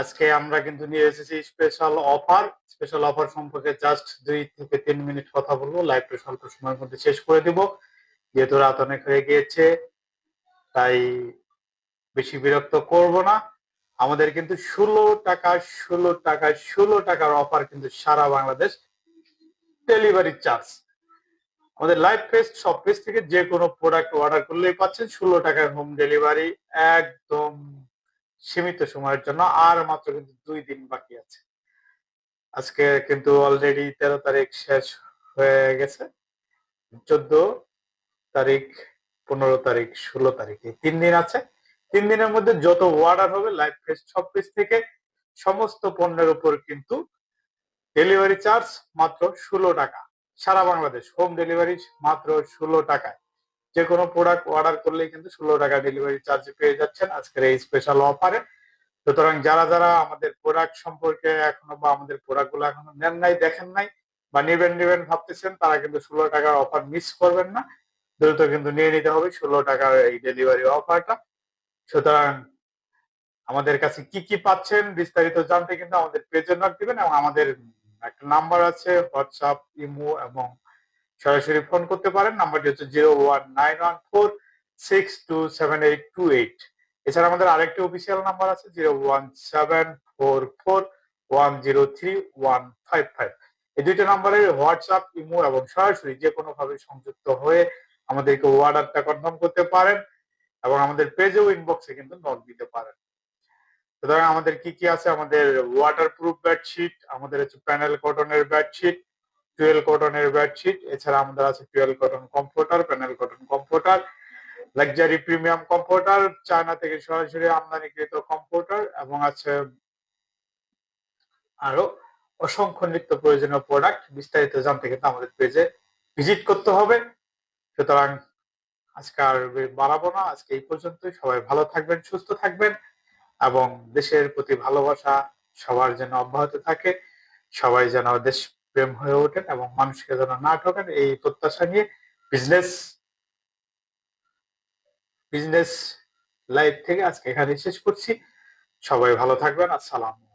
আজকে আমরা কিন্তু নিয়ে এসেছি স্পেশাল অফার স্পেশাল অফার সম্পর্কে জাস্ট দুই থেকে তিন মিনিট কথা বলব। লাইভটা স্বল্প সময়ের মধ্যে শেষ করে দিব। যেহেতু রাত অনেক হয়ে গিয়েছে, তাই বেশি বিরক্ত করব না। আমাদের কিন্তু ষোলো টাকা ষোলো টাকা, ষোলো টাকার অফার কিন্তু সারা বাংলাদেশ ডেলিভারি চার্জ আমাদের লাইভ ফেস্ট সব পেজ থেকে যে কোনো প্রোডাক্ট অর্ডার করলেই পাচ্ছেন ষোলো টাকার হোম ডেলিভারি একদম সীমিত সময়ের জন্য, আর মাত্র কিন্তু দুই দিন বাকি আছে। আজকে কিন্তু অলরেডি তেরো তারিখ শেষ হয়ে গেছে। চোদ্দ তারিখ, পনেরো তারিখ, ষোলো তারিখ, এই তিন দিন আছে। তিন দিনের মধ্যে যত অর্ডার হবে লাইভ ফেস্ট সব থেকে সমস্ত পণ্যের উপর কিন্তু ডেলিভারি চার্জ মাত্র ষোলো টাকা। সারা বাংলাদেশ হোম ডেলিভারি মাত্র ষোলো টাকায়। যে কোনো প্রোডাক্ট অর্ডার করলেই কিন্তু ষোলো টাকা ডেলিভারি চার্জ পেয়ে যাচ্ছেন আজকের এই স্পেশাল অফারে সুতরাং যারা যারা আমাদের প্রোডাক্ট সম্পর্কে এখনও বা আমাদের প্রোডাক্টগুলো এখনও নেন নাই, দেখেন নাই বা নেবেন নেবেন ভাবতেছেন, তারা কিন্তু ষোলো টাকার অফার মিস করবেন না। দ্রুত কিন্তু নিয়ে নিতে হবে ষোলো টাকার এই ডেলিভারি অফারটা সুতরাং আমাদের কাছে কি কি পাচ্ছেন বিস্তারিত জানতে কিন্তু আমাদের পেজে নক দিবেন এবং আমাদের একটা নাম্বার আছে হোয়াটসঅ্যাপ ইমো এবং সরাসরি ফোন করতে পারেন নাম্বারটি হচ্ছে zero one nine one four six two seven eight two eight এছাড়া আমাদের আরেকটি অফিসিয়াল নাম্বার আছে zero one seven four four one zero three one five five এই দুইটা নাম্বারে হোয়াটসঅ্যাপ ইমো এবং সরাসরি যে কোনো ভাবে সংযুক্ত হয়ে আমাদেরকে অর্ডারটা কনফার্ম করতে পারেন এবং আমাদের পেজেও ইনবক্সে কিন্তু নক দিতে পারেন। সুতরাং আমাদের কি কি আছে? আমাদের ওয়াটার প্রুফ বেডশিট আমাদের হচ্ছে প্যানেল কটনের বেডশিট টুয়েল কটনের বেডশিট এছাড়া আমাদের আছে twill cotton comforter panel cotton comforter luxury premium comforter China থেকে সরাসরি আমদানিকৃত কম্ফোর্টার এবং আছে আরও অসংখ্য নিত্য প্রয়োজনীয় প্রোডাক্ট বিস্তারিত জানতে কিন্তু আমাদের পেজে ভিজিট করতে হবে। সুতরাং আজকে আর বাড়াবো না। আজকে এই পর্যন্তই। সবাই ভালো থাকবেন, সুস্থ থাকবেন এবং দেশের প্রতি ভালোবাসা সবার যেন অব্যাহত থাকে। সবাই যেন দেশ প্রেম হয়ে ওঠেন এবং মানুষকে যেন না ঠকেন, এই প্রত্যাশা নিয়ে বিজনেস বিজনেস লাইফ থেকে আজকে এখানে শেষ করছি। সবাই ভালো থাকবেন, আসসালামু